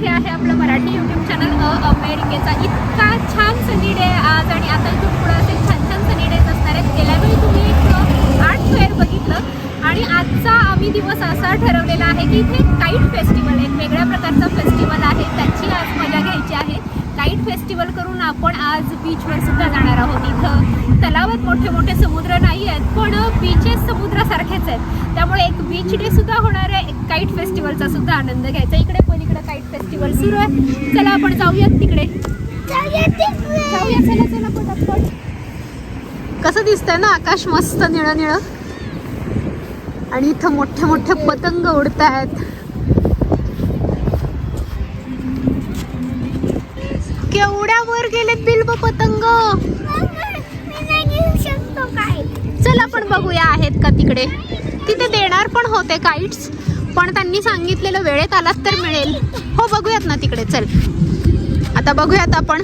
हे आहे आपलं मराठी यूट्यूब चॅनल अ अमेरिकेचा. इतका छान सनी डे आज आणि आता इथून पुढे असे छान छान सनी डेज असणार आहेत. गेल्या वेळी तुम्ही एक आर्ट फेअर बघितलं आणि आजचा आम्ही दिवस असा ठरवलेला आहे की इथे काईट फेस्टिवल एक वेगळ्या प्रकारचा फेस्टिवल आहे. त्याची आज मजा घ्यायची आहे. काईट फेस्टिवल करून आपण आज बीचवर सुद्धा जाणार आहोत. इथं तलावात मोठे मोठे समुद्र नाही आहेत पण बीचेस समुद्रासारखेच आहेत. त्यामुळे एक बीच डे सुद्धा होणार आहे एक काईट फेस्टिवलचा सुद्धा आनंद घ्यायचा इकडे पलीकडे काईट फेस्टिवल सुरू आहे. चला आपण जाऊयात तिकडे. जाऊया चला चला पटापट. कसं दिसतंय ना आकाश मस्त निळं निळं आणि इथं मोठे मोठे पतंग उडत आहेत केवढ्या वर गेलेत बिल्ब पतंग? चल पण बघूया आहेत का तिकडे. तिथे देणार पण होते काईट्स पण त्यांनी सांगितलेलं वेळेत आलात तर मिळेल. हो बघूयात ना तिकडे चल. आता बघूयात आपण.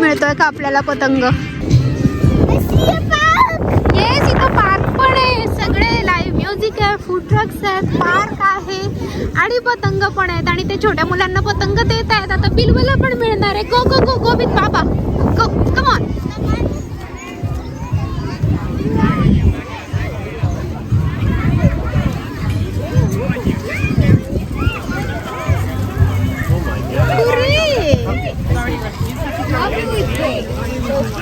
मिळतोय का आपल्याला पतंग? येस इथं पार्क पण आहे. सगळे लाईव्ह म्युझिक आहे फूड ट्रक्स आहेत पार्क आहे आणि पतंग पण आहेत. आणि ते छोट्या मुलांना पतंग देत आहेत. आता बिलवला पण मिळणार आहे. गो गो गो गोविंद बाबा. गो कमॉन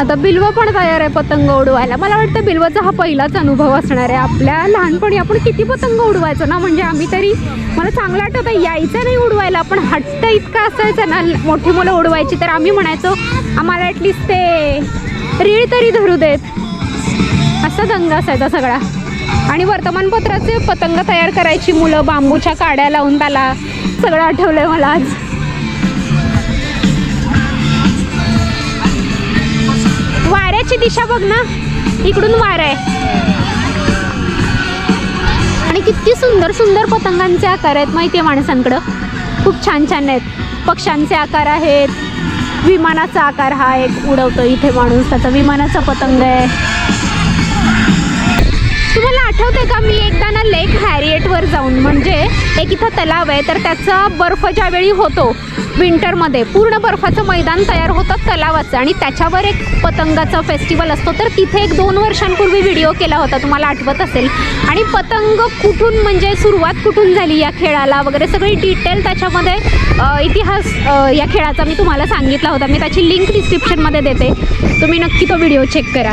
आता बिल्व पण तयार आहे पतंग उडवायला. मला वाटतं बिल्वाचा हा पहिलाच अनुभव असणार आहे. आपल्या लहानपणी आपण किती पतंग उडवायचो ना? म्हणजे आम्ही तरी मला चांगलं आठवतं यायचं नाही उडवायला पण हट्ट इतका असायचं ना मोठी मुलं उडवायची तर आम्ही म्हणायचो आम्हाला ॲटलिस्ट ते रीळ तरी धरू देत. असा दंग असायचा सगळा. आणि वर्तमानपत्राचे पतंग तयार करायची मुलं बांबूच्या काड्या लावून त्याला सगळं आठवलं आहे मला आज. वाऱ्याची दिशा बघ ना. इकडून वारा आहे. आणि किती सुंदर सुंदर पतंगांचे आकार आहेत माहिती आहे माणसांकडं. खूप छान छान आहेत. पक्ष्यांचे आकार आहेत. विमानाचा आकार हा एक उडवतो इथे माणूस. त्याचा विमानाचा पतंग आहे. तुम्हाला आठवते का मी एकदा ना लेक हॅरिएटवर जाऊन म्हणजे एक इथं तलाव आहे तर त्याचा बर्फ ज्यावेळी होतो विंटरमध्ये पूर्ण बर्फाचं मैदान तयार होतं तलावाचं आणि त्याच्यावर एक पतंगाचा फेस्टिवल असतो. तर तिथे एक दोन वर्षांपूर्वी व्हिडिओ केला होता तुम्हाला आठवत असेल. आणि पतंग कुठून म्हणजे सुरुवात कुठून झाली या खेळाला वगैरे सगळी डिटेल त्याच्यामध्ये इतिहास या खेळाचा मी तुम्हाला सांगितला होता. मी त्याची लिंक डिस्क्रिप्शनमध्ये देते. तुम्ही नक्की तो व्हिडिओ चेक करा.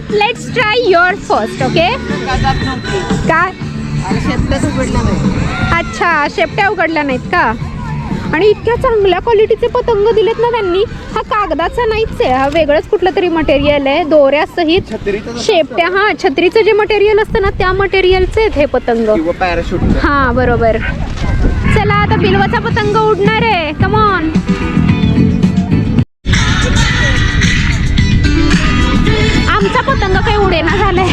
But let's try your first okay काय अच्छा शेपट्या उघडल्या नाहीत का? आणि इतक्या चांगल्या क्वालिटीचे पतंग दिलेत ना त्यांनी. हा कागदाचा नाहीच आहे. हा वेगळंच कुठलं तरी मटेरियल आहे. दोऱ्यासहित शेपट्या. हा छत्रीचं जे मटेरियल असतं ना त्या मटेरियलचे आहेत हे पतंग. पॅराशूट हा बरोबर. चला आता बिलवाचा पतंग उडणार आहे. कमॉन काही उडेना झालाय.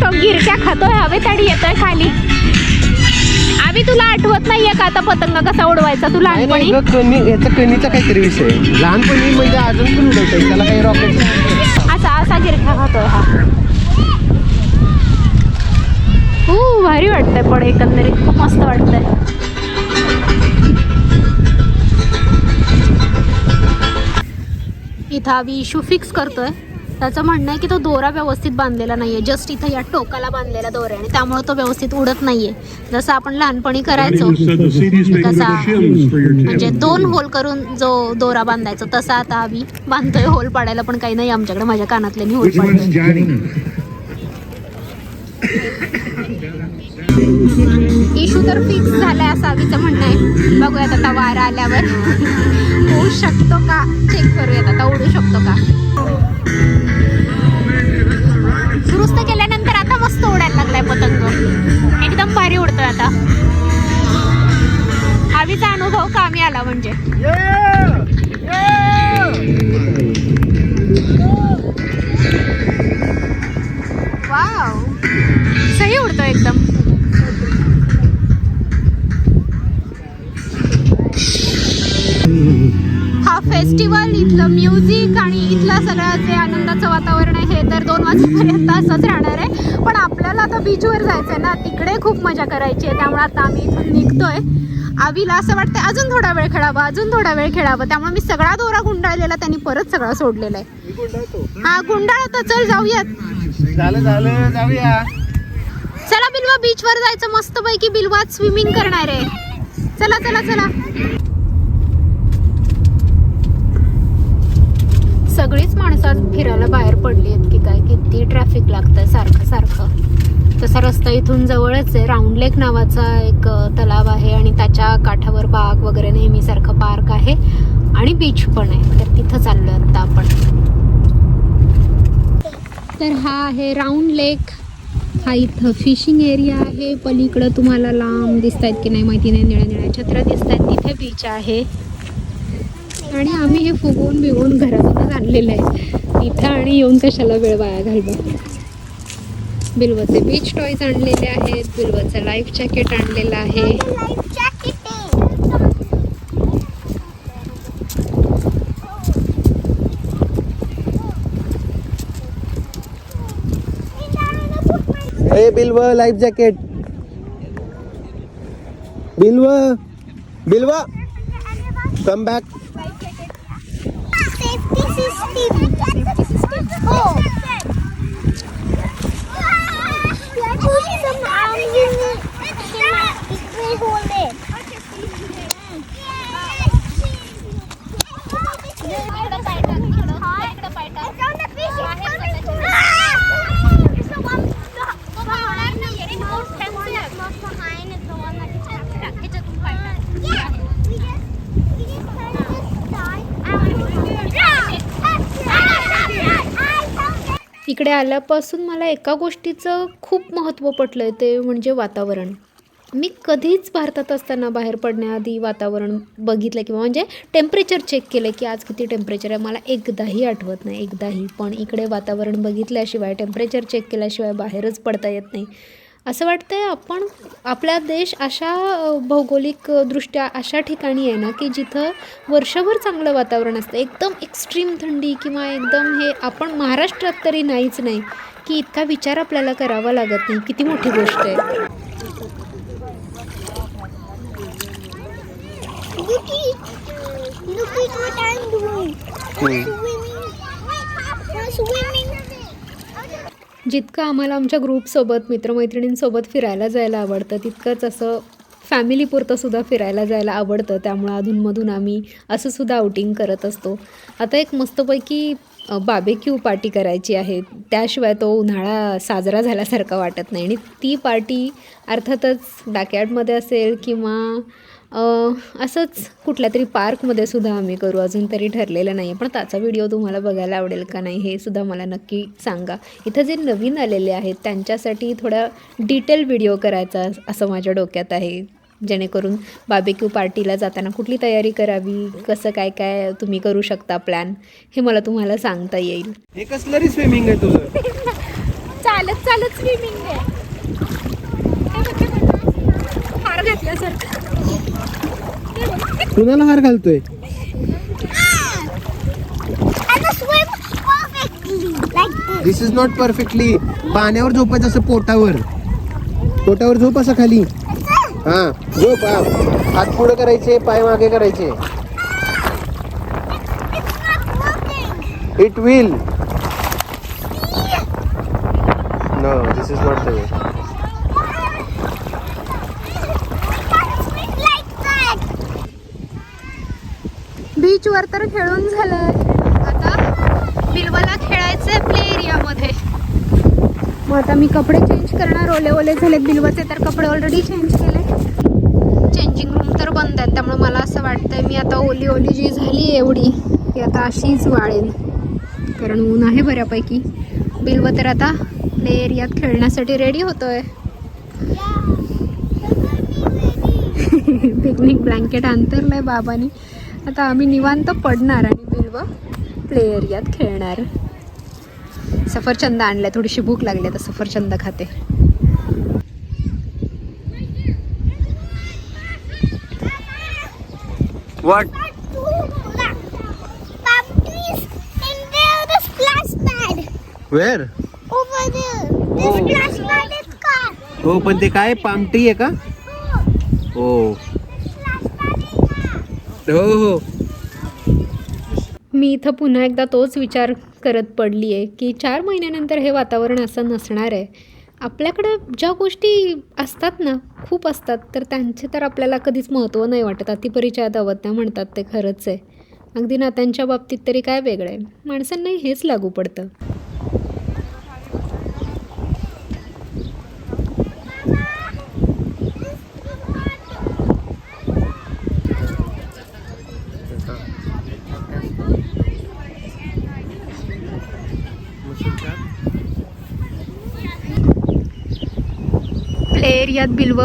तो गिरक्या खातोय हवेत आणि येतोय खाली. आम्ही तुला आठवत नाहीये का आता पतंग कसा उडवायचा? तू लहानपणी? कणी याचा कणीचा काहीतरी विषय आहे. लहानपणी म्हणजे अजून पण उडवता येईल त्याला काही रॉकेट असा असा गिरक्या खातोय हा. खूप भारी वाटतंय पण एकंदरीत. खूप मस्त वाटतंय. इथं आम्ही इशू फिक्स करतोय. त्याचं म्हणणं आहे की तो दोरा व्यवस्थित बांधलेला नाहीये. जस्ट इथं या टोकाला बांधलेला दोरा आहे. आणि त्यामुळे तो व्यवस्थित उडत नाहीये. जसं आपण लहानपणी करायचो कसा म्हणजे दोन होल करून जो दोरा बांधायचा तसा आता आम्ही बांधतोय होल पाडायला पण काही नाही आमच्याकडे. माझ्या कानातल्यानी होल Which पाडलं one's Johnny? इशू तर फिक्स झाला आहे आधीचं म्हणणं आहे. बघूयात आता वारा आल्यावर. होऊ शकतो का? चेक करूयात आता. उडू शकतो का? दुरुस्त केल्यानंतर आता मस्त उडायला लागलाय पतंग. एकदम भारी उडतोय आता. आधीचा अनुभव कामी आला म्हणजे. वाव सही उडतो एकदम. फेस्टिवल इथलं म्युझिक आणि इथलं सगळं जे आनंदाचं वातावरण आहे हे तर दोन वाजेपर्यंत असंच राहणार आहे. पण आपल्याला आता बीचवर जायचं आहे ना तिकडे खूप मजा करायची आहे त्यामुळे आता आम्ही इथून निघतोय. आवीला असं वाटतं अजून थोडा वेळ खेळावा अजून थोडा वेळ खेळावा त्यामुळे मी सगळा दोरा गुंडाळलेला त्यांनी परत सगळा सोडलेला आहे. हा गुंडाळता चल जाऊयात. झालं झालं जाऊया. चला बिलवा बीचवर जायचं मस्तपैकी बिलवात स्विमिंग करणार आहे. चला चला चला. सगळीच माणसं आज फिरायला बाहेर पडली आहेत की काय किती ट्रॅफिक लागतंय सारखं सारखं. तसा रस्ता इथून जवळच आहे. राऊंड लेक नावाचा एक तलाव आहे आणि त्याच्या काठावर बाग वगैरे नेहमीसारखं पार्क आहे आणि बीच पण आहे. तर तिथं चाललो आता आपण. तर हा आहे राऊंड लेक हा इथं फिशिंग एरिया आहे. पलीकडं तुम्हाला लांब दिसत आहेत की नाही माहिती नाही. निळ्या निळ्या छत्र्या दिसत आहेत तिथे बीच आहे. आणि आम्ही हे फुगवून बिवून घरातूनच आणलेलं आहे. इथं आणि येऊन कशाला वेळ वाया घालवा? बिल्वचे बीच टॉईज आणलेले आहेत बिल्वचं लाईफ जॅकेट आणलेलं आहे. ए बिल्व life jacket Bilva Bilva come back Safety system. Oh. Hold it. इकडे आल्यापासून मला एका गोष्टीचं खूप महत्त्व पटलं आहे ते म्हणजे वातावरण. मी कधीच भारतात असताना बाहेर पडण्याआधी वातावरण बघितलं किंवा म्हणजे टेम्परेचर चेक केलं की आज किती टेम्परेचर आहे मला एकदाही आठवत नाही एकदाही. पण इकडे वातावरण बघितल्याशिवाय टेम्परेचर चेक केल्याशिवाय बाहेरच पडता येत नाही. असं वाटतंय आपण आपला देश अशा भौगोलिकदृष्ट्या अशा ठिकाणी आहे ना की जिथं वर्षभर चांगलं वातावरण असतं एकदम एक्स्ट्रीम थंडी किंवा एकदम हे आपण महाराष्ट्रात तरी नाहीच नाही की इतका विचार आपल्याला करावा लागत नाही किती मोठी गोष्ट आहे Look at, look at what I'm doing. Swimming. I'm swimming. जितकं आम्हाला आमच्या ग्रुपसोबत मित्रमैत्रिणींसोबत फिरायला जायला आवडतं तितकंच असं फॅमिलीपुरतं सुद्धा फिरायला जायला आवडतं. त्यामुळं अधूनमधून आम्ही असं सुद्धा आउटिंग करत असतो. आता एक मस्तपैकी बाबेक्यू पार्टी करायची आहे. त्याशिवाय तो उन्हाळा साजरा झाल्यासारखा वाटत नाही. आणि ती पार्टी अर्थातच बॅकयार्डमध्ये असेल किंवा असंच कुठल्या तरी पार्कमध्ये सुद्धा आम्ही करू. अजून तरी ठरलेलं नाही आहे पण त्याचा व्हिडिओ तुम्हाला बघायला आवडेल का नाही हे सुद्धा मला नक्की सांगा. इथं जे नवीन आलेले आहेत त्यांच्यासाठी थोडा डिटेल व्हिडिओ करायचा असं माझ्या डोक्यात आहे. जेणेकरून बाबेक्यू पार्टीला जाताना कुठली तयारी करावी कसं काय काय तुम्ही करू शकता प्लॅन हे मला तुम्हाला सांगता येईल. हे कसलं रे स्विमिंग आहे तुझं? चालत चालत स्विमिंग आहे. घातल्यासारखं. कुणाला हार घालतोय. दिस इज नॉट परफेक्टली पाण्यावर झोपायचं असं पोटावर. पोटावर झोप असं खाली. हा झोप हा. हात पुढे करायचे पाय मागे करायचे. It will no this is not the way बीचवर तर खेळून झालं आता बिलवाला खेळायचंय प्ले एरियामध्ये. मग आता मी कपडे चेंज करणार. ओले ओले झालेत बिलवाचे तर कपडे ऑलरेडी चेंज केले. चेंजिंग रूम तर बंद आहेत त्यामुळे मला असं वाटतंय मी आता ओली ओली जी झाली एवढी ती आता अशीच वाळेल. कारण ऊन आहे बऱ्यापैकी. बिलव तर आता प्ले एरियात खेळण्यासाठी रेडी होतोय. पिकनिक ब्लँकेट अंतरलंय बाबानी. आता आम्ही निवांत पडणार आणि बिल्व प्ले एरियात खेळणार. सफरचंद आणलाय थोडीशी भूक लागली आता सफरचंद खाते. What Pumpkins and there the splash pad where over there. The Oh. splash pad is car. हो पण ते काय? पामटी आहे का? हो Splash pad is car. हो, हो हो मी इथं पुन्हा एकदा तोच विचार करत पडली आहे की चार महिन्यानंतर हे वातावरण असं नसणार आहे. आपल्याकडं ज्या गोष्टी असतात ना खूप असतात तर त्यांचे तर आपल्याला कधीच महत्त्व नाही वाटत. अतिपरिचयात अवज्ञा म्हणतात ते खरंच आहे. अगदी नात्यांच्या बाबतीत तरी काय वेगळं आहे? माणसांनाही हेच लागू पडतं. यात बिल्व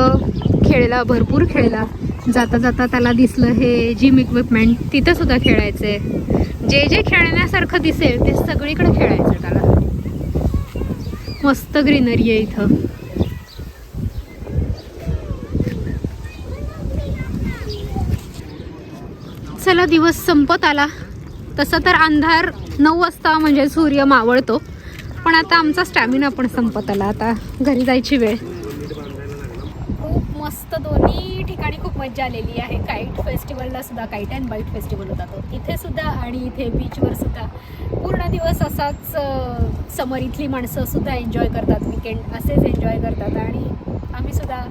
खेळला भरपूर खेळला. जाता जाता त्याला दिसलं हे जिम इक्विपमेंट तिथं सुद्धा खेळायचंय. जे जे खेळण्यासारखं दिसेल ते सगळीकडे खेळायचं त्याला. मस्त ग्रीनरी आहे इथं. चला दिवस संपत आला. तसं तर अंधार नऊ वाजता म्हणजे सूर्य मावळतो. पण आता आमचा स्टॅमिना पण संपत आला. आता घरी जायची वेळ. मस्त दोन्ही ठिकाणी खूप मजा आलेली आहे. काईट फेस्टिवलला सुद्धा काईट अँड बाईट फेस्टिवल होता तो. इथे सुद्धा आणि इथे बीचवर सुद्धा. पूर्ण दिवस असाच समर इथली माणसं सुद्धा एन्जॉय करतात विकेंड असेच एन्जॉय करतात. आणि आम्ही सुद्धा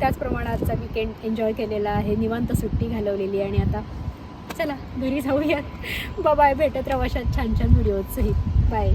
त्याच प्रमाणातचा विकेंड एन्जॉय केलेला आहे. निवांत सुट्टी घालवलेली आणि आता चला घरी जाऊयात. बाय भेटत रवाशात छान छान छान व्हिडिओज बाय